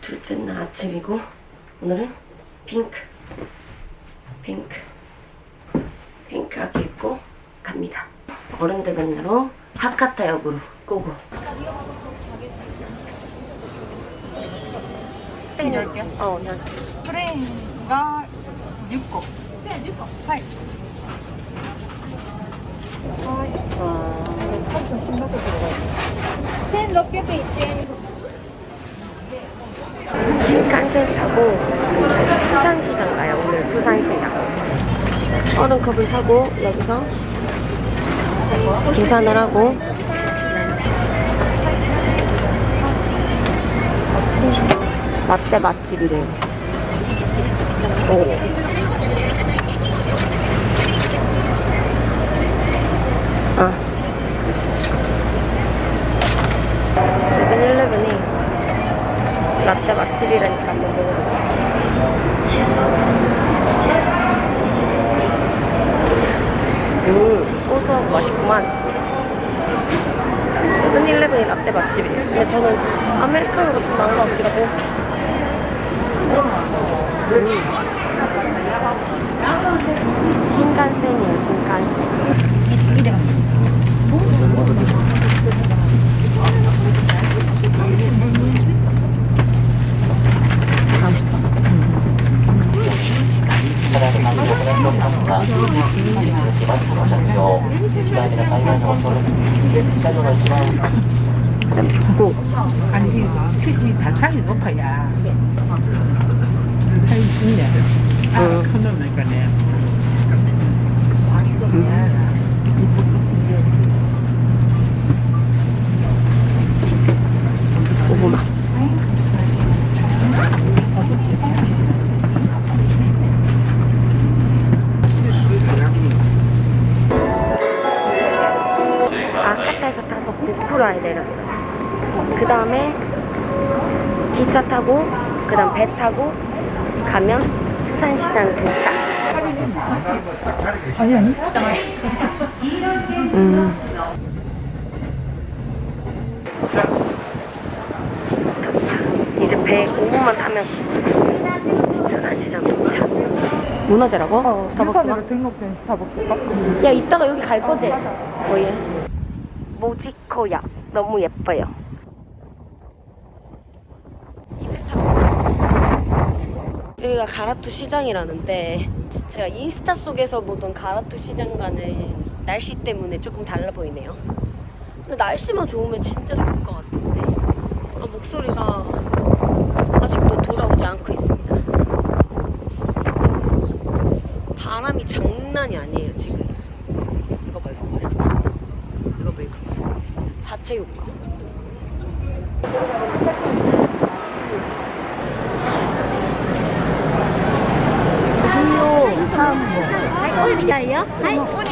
둘째 날 아침이고 오늘은 핑크 핑크 핑크하게 입고 갑니다 어른들 만나러 하카타역으로 꼬고 열 개? 어, 열 개. 프레임가 6거. 네, 6거. 8. 와. 1600원. 신칸센 타고 수산시장 가요. 오늘 수산시장. 얼음컵을 사고 여기서 계산을 하고. 라떼 맛집이래요. 오. 아 세븐일레븐이 라떼 맛집이라니까 한번 먹어볼게. 음, 고소하고 맛있구만. 세븐일레븐이 라떼 맛집이에요. 근데 저는 아메리카노가 좀 나은 것 같기도 하고. 음. 신칸센이에요, 신칸센. 그다음 초코. 아니 퀴즈 단차이 높아야 할 있네 아 응. 큰 놈이니까 네 고구마. 아카타에서 타서 고쿠라에 내렸어요. 그 다음에 기차 타고, 그 다음 배 타고 가면 수산시장 도착. 아니 아니 음. 도착. 이제 배 5분만 타면 수산시장 도착. 문화재라고? 어, 스타벅스가? 등록된 스타벅스가? 야, 이따가 여기 갈 거지? 뭐예? 모지코역. 너무 예뻐요. 여기가 가라투 시장이라는데 제가 인스타 속에서 보던 가라투 시장과는 날씨 때문에 조금 달라 보이네요. 근데 날씨만 좋으면 진짜 좋을 것 같은데 아, 목소리가 아직도 돌아오지 않고 있습니다. 바람이 장난이 아니에요 지금. 이거 봐 이거 봐 이거 봐 이거 봐 이거 봐 자체 효과. は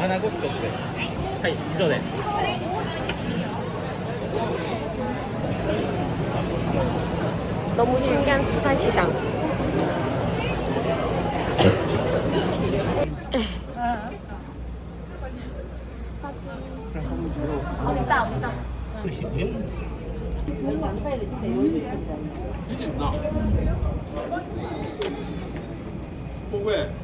하나 꼭 줬어요. 하이, 이전에. 너무 신기한 수산시장. 뭐왜? 참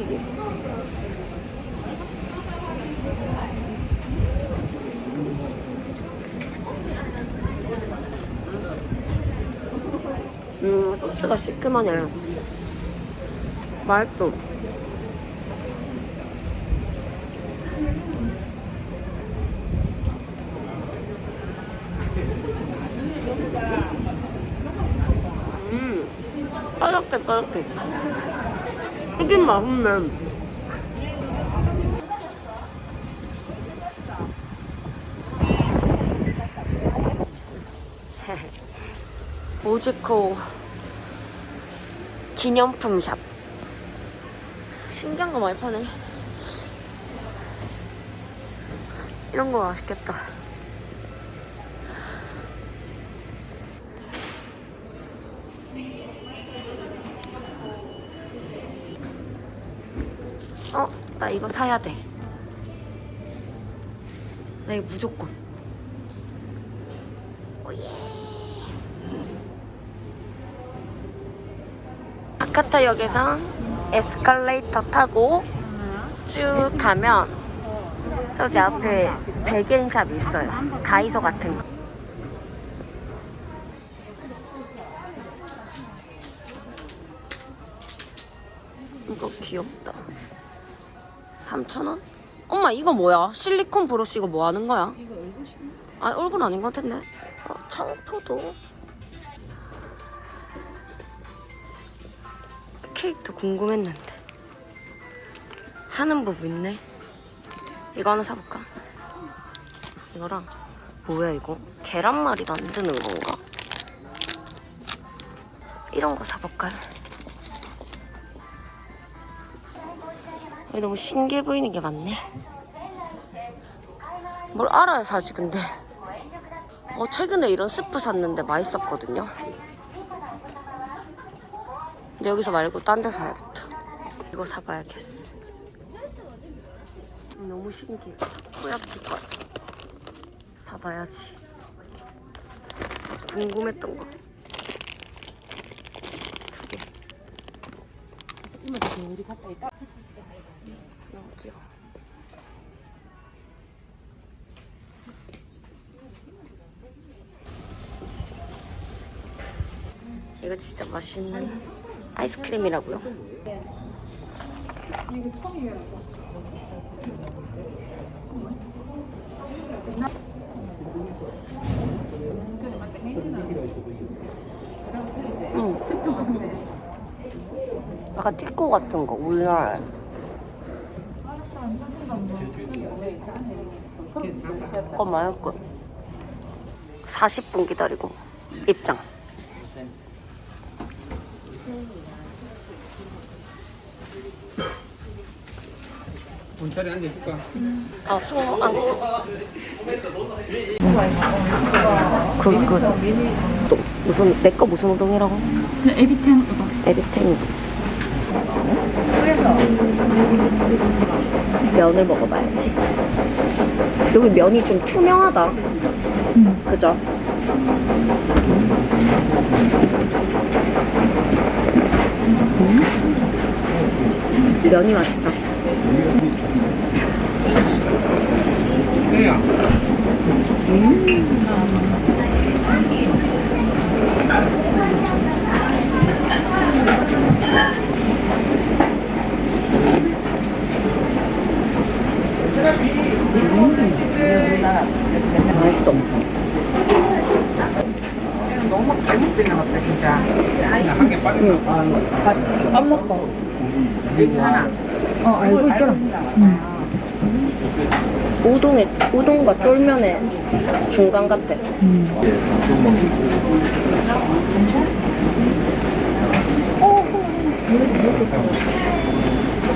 새우튀김. 음, 소스가 시큼하네. 맛있어. 뾰족해, 뾰족해. 튀김 맛있네. 오지코 기념품 샵. 신기한 거 많이 파네. 이런 거 맛있겠다. 어, 나 이거 사야 돼. 나 이거 무조건. 오예. 아카타역에서 에스컬레이터 타고 쭉 가면 저기 앞에 베겐샵이 있어요. 다이소 같은 거. 이거 귀엽다. 3,000원? 엄마 이거 뭐야? 실리콘 브러쉬 이거 뭐 하는 거야? 이거 얼굴 아 얼굴 아닌 것 같은데. 어, 청포도. 케이크도 궁금했는데. 하는 법 있네. 이거 하나 사볼까? 이거랑 뭐야 이거? 계란말이 만드는 건가? 이런 거 사볼까요? 여기 너무 신기해 보이는 게 많네. 뭘 알아야 사지 근데. 어 최근에 이런 스프 샀는데 맛있었거든요. 근데 여기서 말고 딴 데 사야겠다. 이거 사봐야겠어. 너무 신기해. 과자. 사봐야지. 궁금했던 거. 두 개. 귀여워. 이거 진짜 맛있는 아이스크림이라고요? 응. 약간 티코 같은 거 우리나라. 어 맛있고. 40분 기다리고 입장. 문자리 앉아 있을까? 아 수고 안. 그, 그, 또 무슨 내 거 무슨 우동이라고? 에비텐 이거. 에비탱. 면을 먹어봐야지. 여기 면이 좀 투명하다. 그죠? 음? 면이 맛있다. 맛있어. 너무 것 같다 진짜 한개 빠져. 밥 먹고 하나 어 알고 있더라 우동에 우동과 쫄면의 중간 같아.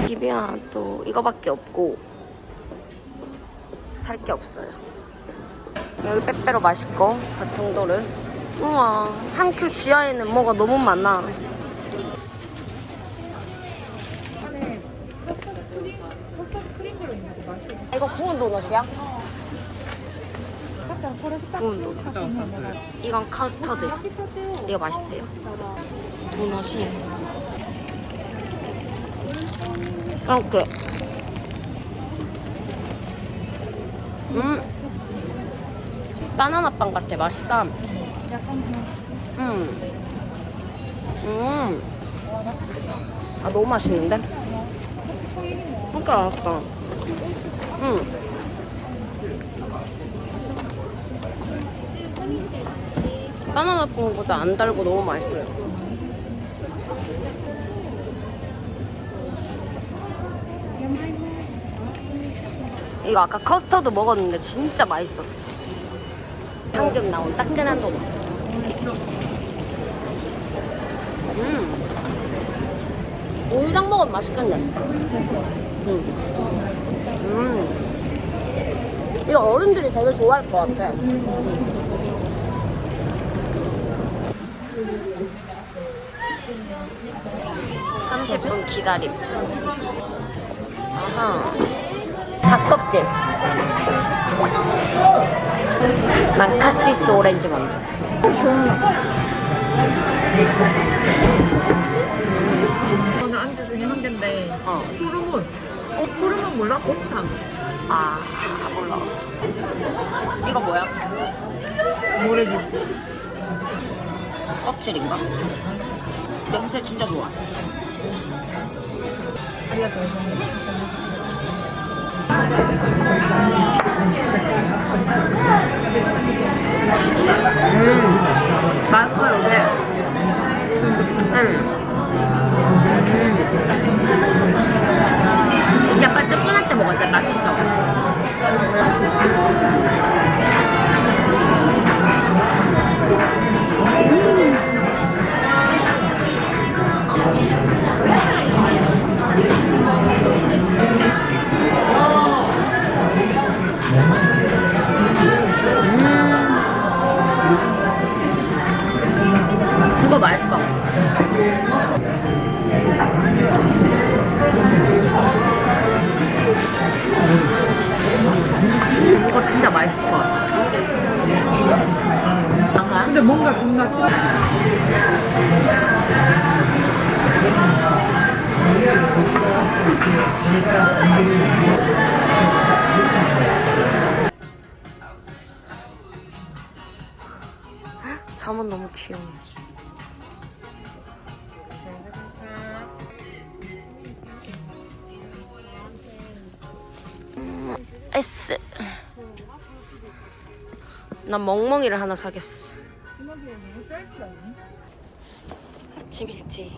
기비야 또 이거밖에 없고 살 게 없어요. 여기 빼빼로 맛있고 발통도를 우와 한 큐 지하에는 뭐가 너무 많아. 이거 구운 도넛이야? 구운 도넛. 이건 카스터드. 이거 맛있대요. 도넛이 이렇게. 음. 바나나 빵 같아. 맛있다. 음. 음. 아 너무 맛있는데? 그러니까 맛있다. 응. 바나나 뽕보다 안 달고 너무 맛있어요. 이거 아까 커스터드 먹었는데 진짜 맛있었어. 방금 나온 따끈한 도넛. 음. 우유랑 먹으면 맛있겠네. 음. 음. 이거 어른들이 되게 좋아할 것 같아. 30분 기다림. 아하. 닭껍질. 난 카시스 오렌지 먼저. 저는 안주 중에 한 개인데 어. 호르몬. 어, 호르몬 몰라? 곱창. 아, 몰라. 이거 뭐야? 모래주. 껍질인가? 냄새 진짜 좋아. 아리가또. 음, 맛 잠은 너무 귀여워. 음, S. 난 멍멍이를 하나 사겠어. 아침 일찍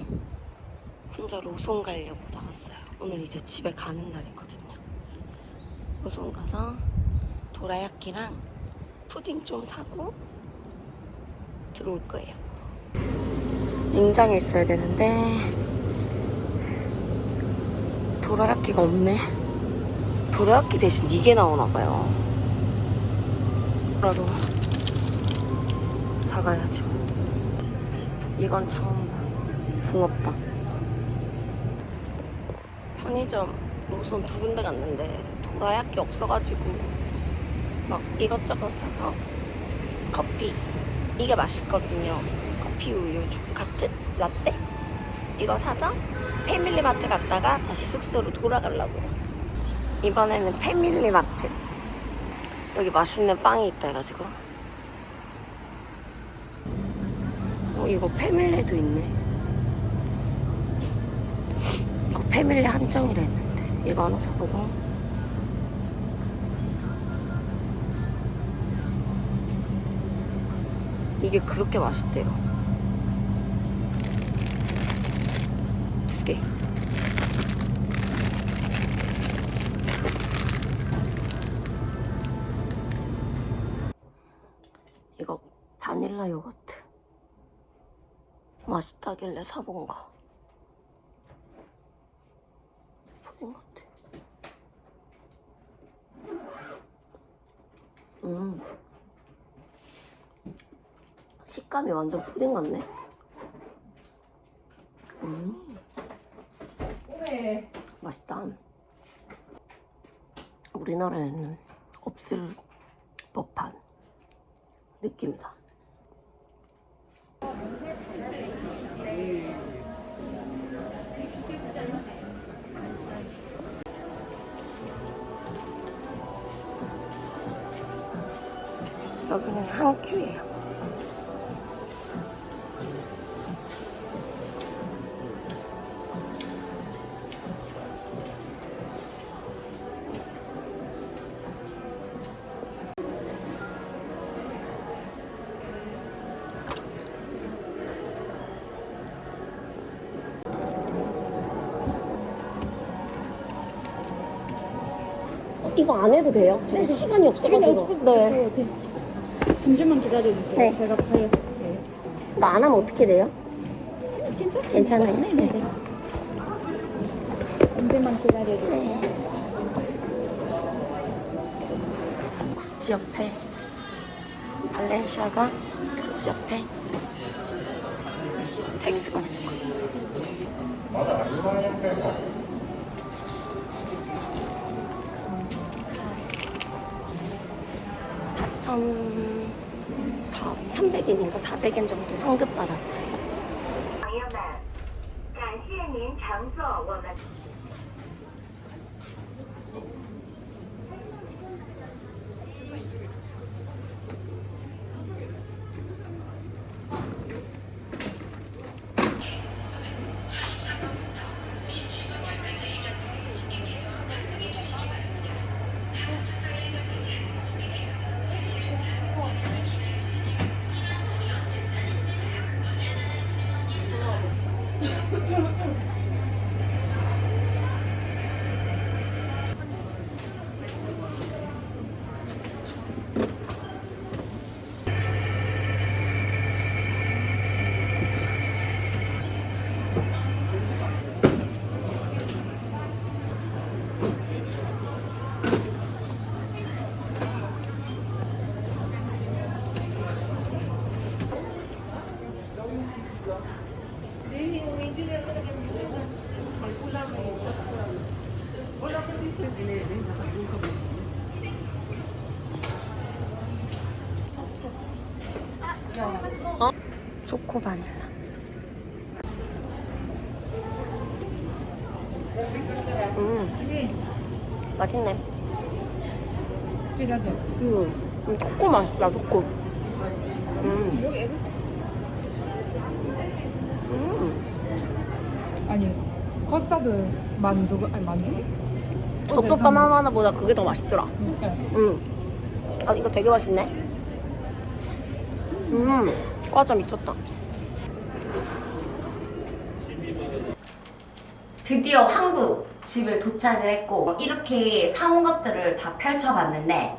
혼자 로손 가려고 나왔어요. 오늘 이제 집에 가는 날이거든요. 로손 가서 도라야끼랑 푸딩 좀 사고 들어올 거예요. 냉장에 있어야 되는데 도라야끼가 없네. 도라야끼 대신 이게 나오나 봐요. 라도 사가야죠. 이건 처음 봐. 붕어빵. 편의점 로손 두 군데 갔는데 도라야끼 없어가지고 막 이것저것 사서 커피 이게 맛있거든요. 커피 우유 주카트 라떼 이거 사서 패밀리마트 갔다가 다시 숙소로 돌아가려고. 이번에는 패밀리마트. 여기 맛있는 빵이 있다 해가지고. 어 이거 패밀리도 있네. 이거 패밀리 한정이라 했는데 이거 하나 사보고. 이게 그렇게 맛있대요. 두 개. 이거 바닐라 요거트. 맛있다길래 사본 거. 푸딩 같아. 음. 식감이 완전 푸딩 같네. 음. 맛있다. 우리나라에는 없을 법한 느낌이다. 여기는 한 큐예요. 안 해도 돼요? 제가 시간이 없어가지고. 네. 잠시만 기다려주세요. 네. 제가 봐요. 이거 안 하면 어떻게 돼요? 괜찮아요. 괜찮아요? 네네. 잠시만 기다려주세요. 네. 구찌 옆에 발렌시아가 구찌 옆에 텍스건 사천 300엔인가 400엔 정도 환급 받았어요. 음, 맛있네. 진하죠? 음, 음, 초코 맛있다, 초코. 음, 여기 애들 음. 아니 커스터드 만두 아니 만두? 덮밥 바나나보다 그게 더 맛있더라. 네. 음. 아, 이거 되게 맛있네. 음, 과자 미쳤다. 드디어 한국 집을 도착을 했고 이렇게 사온 것들을 다 펼쳐봤는데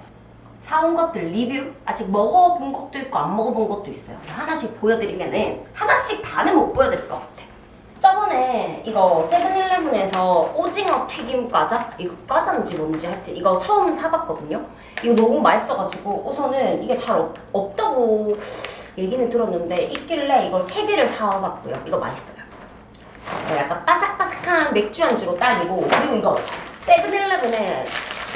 사온 것들 리뷰 아직 먹어본 것도 있고 안 먹어본 것도 있어요. 하나씩 보여드리면은 하나씩 다는 못 보여드릴 것 같아. 저번에 이거 세븐일레븐에서 오징어 튀김 과자? 이거 과자인지 뭔지 하여튼 이거 처음 사봤거든요. 이거 너무 맛있어가지고 우선은 이게 잘 없, 없다고 얘기는 들었는데 있길래 이걸 세 개를 사와봤고요. 이거 맛있어요. 어, 약간 바삭 바삭한 맥주 안주로 딱이고 그리고 이거 세븐일레븐에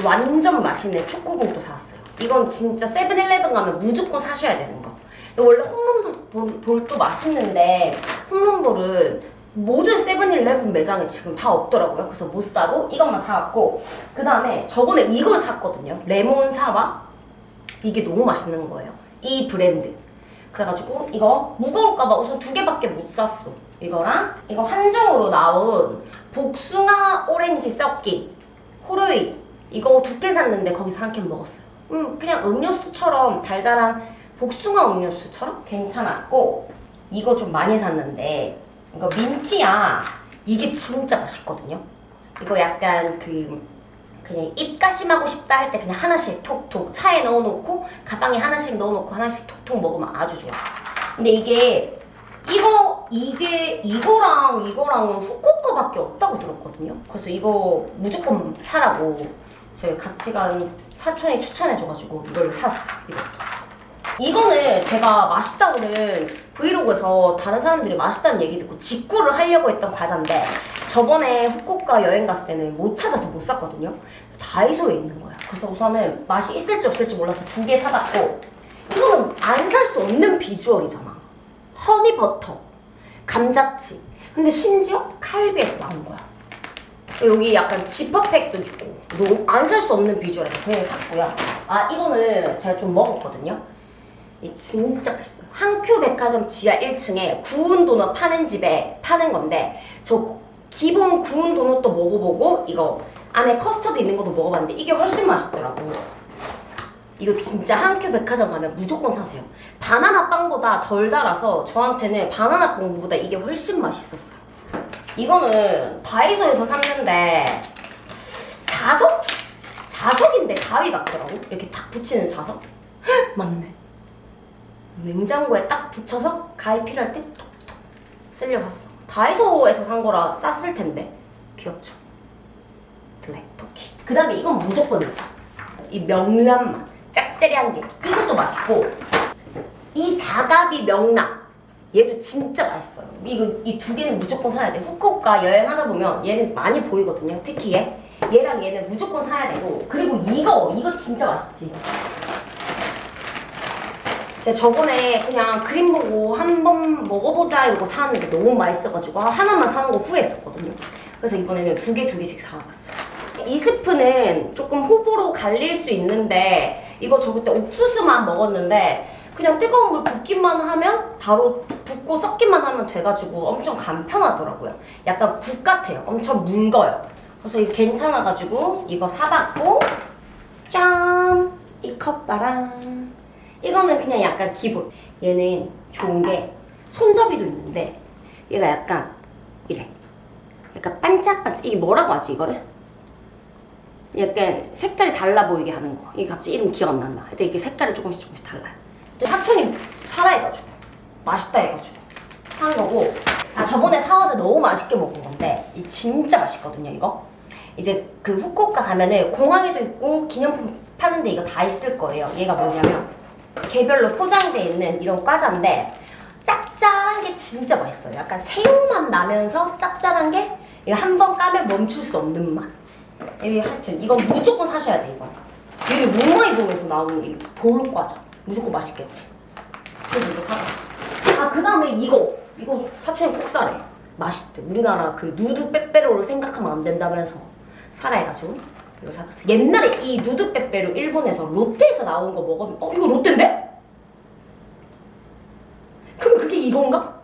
완전 맛있는 초코봉도 사왔어요. 이건 진짜 세븐일레븐 가면 무조건 사셔야 되는 거. 원래 홈런볼도 맛있는데 홈런볼은 모든 세븐일레븐 매장에 지금 다 없더라고요. 그래서 못 사고 이것만 사왔고 그 다음에 저번에 이걸 샀거든요. 레몬 사와 이게 너무 맛있는 거예요. 이 브랜드. 그래가지고 이거 무거울까봐 우선 두 개밖에 못 샀어. 이거랑 이거 한정으로 나온 복숭아 오렌지 섞인 호르이 이거 두 개 샀는데 거기서 한 캔 먹었어요. 음 그냥 음료수처럼 달달한 복숭아 음료수처럼 괜찮았고 이거 좀 많이 샀는데 이거 민티야 이게 진짜 맛있거든요. 이거 약간 그 그냥 입가심하고 싶다 할 때 그냥 하나씩 톡톡 차에 넣어놓고 가방에 하나씩 넣어놓고 하나씩 톡톡 먹으면 아주 좋아. 근데 이게 이거 이게 이거랑 이거랑은 후쿠오카밖에 없다고 들었거든요. 그래서 이거 무조건 사라고 저희 같이 간 사촌이 추천해줘가지고 이걸 샀어. 이것도. 이거는 제가 맛있다고는 브이로그에서 다른 사람들이 맛있다는 얘기 듣고 직구를 하려고 했던 과자인데 저번에 후쿠오카 여행 갔을 때는 못 찾아서 못 샀거든요. 다이소에 있는 거야. 그래서 우선은 맛이 있을지 없을지 몰라서 두 개 사봤고 이거는 안 살 수 없는 비주얼이잖아. 허니버터, 감자칩. 근데 심지어 칼비에서 나온 거야. 여기 약간 지퍼팩도 있고 너무 안 살 수 없는 비주얼에서 그냥 샀고요. 아 이거는 제가 좀 먹었거든요. 이 진짜 맛있어요. 한큐 백화점 지하 1층에 구운 도넛 파는 집에 파는 건데 저 구- 기본 구운 도넛도 먹어보고 이거 안에 커스터드 있는 것도 먹어봤는데 이게 훨씬 맛있더라고. 이거 진짜 한큐 백화점 가면 무조건 사세요. 바나나 빵보다 덜 달아서 저한테는 바나나 빵보다 이게 훨씬 맛있었어요. 이거는 다이소에서 샀는데 자석? 자석인데 가위 같더라고. 이렇게 탁 붙이는 자석. 헉, 맞네. 냉장고에 딱 붙여서 가위 필요할 때 톡톡 쓸려 샀어. 다이소에서 산 거라 쌌을 텐데 귀엽죠. 블랙 토끼. 그 다음에 이건 무조건 사. 이 명란 맛, 짭짤한 게 이것도 맛있고 이 자가비 명란 얘도 진짜 맛있어요. 이거 이 두 개는 무조건 사야 돼. 후쿠오카 여행하다 보면 얘는 많이 보이거든요. 특히 얘. 얘랑 얘는 무조건 사야 되고 그리고 이거 이거 진짜 맛있지. 제가 저번에 그냥 그림 보고 한 번 먹어보자 이러고 사는데 너무 맛있어가지고 하나만 사는 거 후회했었거든요. 그래서 이번에는 두 개 두 개씩 사와봤어요. 이 스프는 조금 호불호 갈릴 수 있는데 이거 저 그때 옥수수만 먹었는데 그냥 뜨거운 물 붓기만 하면 바로 붓고 섞기만 하면 돼가지고 엄청 간편하더라고요. 약간 국 같아요. 엄청 묽어요. 그래서 이게 괜찮아가지고 이거 사봤고 짠! 이 컵바랑 이거는 그냥 약간 기본. 얘는 좋은 게 손잡이도 있는데 얘가 약간 이래. 약간 반짝반짝. 이게 뭐라고 하지 이거를? 약간 색깔이 달라 보이게 하는 거. 이게 갑자기 이름 기억 안 난다. 하여튼 이게 색깔이 조금씩 조금씩 달라요. 근데 사촌이 사라 해가지고 맛있다 해가지고 산 거고 아 저번에 사와서 너무 맛있게 먹은 건데 이 진짜 맛있거든요 이거. 이제 그 후쿠오카 가면은 공항에도 있고 기념품 파는데 이거 다 있을 거예요. 얘가 뭐냐면 개별로 포장돼 있는 이런 과자인데 짭짤한 게 진짜 맛있어요. 약간 새우맛 나면서 짭짤한 게 이거 한 번 까면 멈출 수 없는 맛. 이 하여튼 이건 무조건 사셔야 돼 이거. 여기 문화이동에서 나오는 이볼 과자 무조건 맛있겠지. 그래서 이거 사봤어. 아그 다음에 이거 이거 사촌이 꼭 사래. 맛있대. 우리나라 그 누드 빼빼로를 생각하면 안 된다면서 사라 해가지고 이걸 사봤어. 옛날에 이 누드 빼빼로 일본에서 롯데에서 나온 거 먹었는데 어 이거 롯데인데? 그럼 그게 이건가?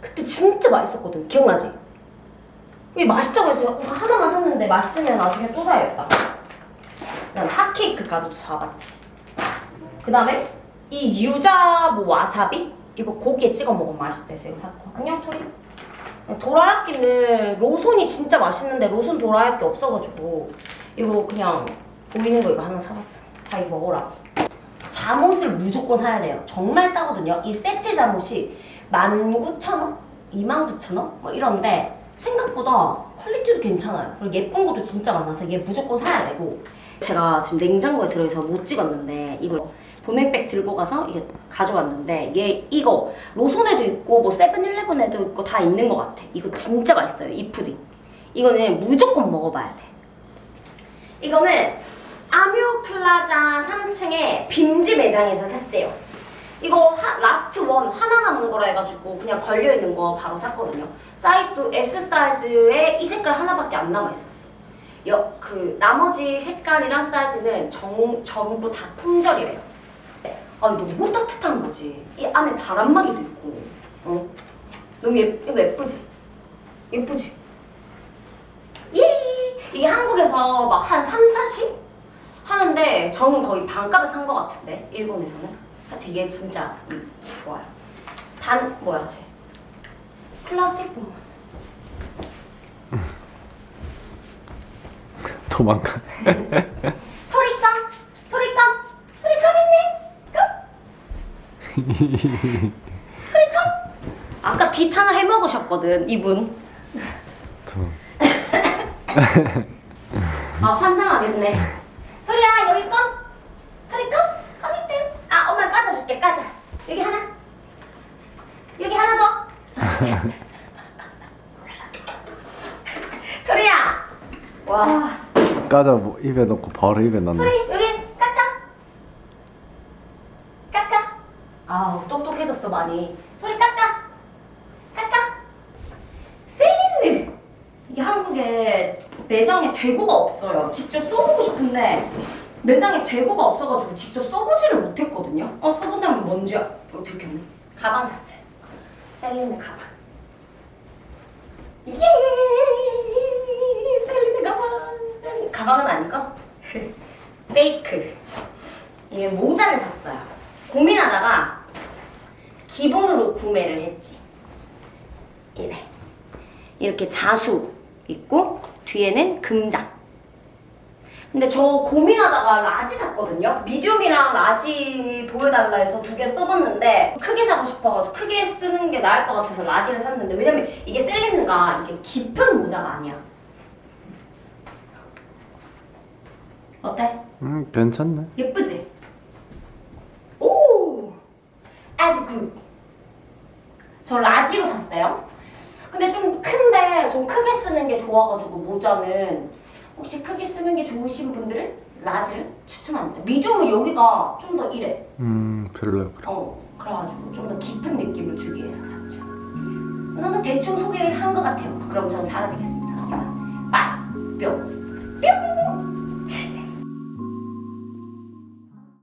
그때 진짜 맛있었거든. 기억나지? 이게 맛있다고 해서 우선 하나만 샀는데 맛있으면 나중에 또 사야겠다. 그다음 핫케이크 가루도 사봤지. 그다음에 이 유자 뭐 와사비 이거 고기에 찍어 먹으면 맛있대서 이거 샀고. 안녕 토리. 도라야끼는 로손이 진짜 맛있는데 로손 도라야끼 없어가지고 이거 그냥 보이는 거 이거 하나 사봤어. 자 이거 먹어라. 잠옷을 무조건 사야 돼요. 정말 싸거든요. 이 세트 잠옷이 19,000원? 29,000원? 뭐 이런데 생각보다 퀄리티도 괜찮아요. 그리고 예쁜 것도 진짜 많아서 얘 무조건 사야 되고 제가 지금 냉장고에 들어있어서 못 찍었는데 이걸 보냉백 들고 가서 이게 가져왔는데 얘 이거 로손에도 있고 뭐 세븐일레븐에도 있고 다 있는 것 같아. 이거 진짜 맛있어요. 이 푸딩. 이거는 무조건 먹어봐야 돼. 이거는 아뮤 플라자 3층에 빔지 매장에서 샀어요. 이거 하- 라스트 원 하나 남은 거라 해가지고 그냥 걸려있는 거 바로 샀거든요. 사이즈도 S 사이즈에 이 색깔 하나밖에 안 남아있었어. 여, 그 나머지 색깔이랑 사이즈는 정, 전부 다 품절이래요. 아 너무 따뜻한 거지. 이 안에 바람막이도 있고. 어? 너무 예, 이거 예쁘지? 예쁘지? 예! 이게 한국에서 막 한 3, 4씩 하는데 저는 거의 반값에 산 것 같은데 일본에서는 얘 진짜 음, 좋아요 단 뭐야 쟤 플라스틱 보면 도망가. 토리깡? 토리깡? 토리깡 있네 깡 토리깡? 아까 빛 하나 해 먹으셨거든 이분. 아 환장하겠네 토리야 여기 껌 토리 껌? 껌 있대 아 엄마 까져줄게 까자 여기 하나 여기 하나 더 토리야! 와. 까자 뭐 입에 넣고 바로 입에 넣네. 토리 여기 깎아. 깎아. 아우 똑똑해졌어 많이. 토리 깎아. 깎아. 셀린느 이게 한국에 매장에 재고가 없어요. 직접 써보고 싶은데 매장에 재고가 없어가지고 직접 써보지를 못했거든요. 어 써본다면 뭔지 어, 들켰네 가방 샀어요. 셀린느 가방 예! 셀린느 가방 가방은 아니고 페이크. 이게 모자를 샀어요. 고민하다가 기본으로 구매를 했지. 이래. 이렇게 자수 있고 뒤에는 금장 근데 저 고민하다가 라지 샀거든요. 미디움이랑 라지 보여달라 해서 두 개 써봤는데 크게 사고 싶어가지고 크게 쓰는 게 나을 것 같아서 라지를 샀는데 왜냐면 이게 셀린느가 이게 깊은 모자가 아니야. 어때? 음 괜찮네. 예쁘지? 오! 아주 굿. 저 라지로 샀어요. 근데 좀 큰데 좀 크게 쓰는 게 좋아가지고 모자는 혹시 크게 쓰는 게 좋으신 분들은 라지를 추천합니다. 미디움은 여기가 좀 더 이래. 음 별로야 그래. 어, 그래가지고 좀 더 깊은 느낌을 주기 위해서 샀죠. 저는 대충 소개를 한 것 같아요. 그럼 저는 사라지겠습니다. 빠이, 뿅.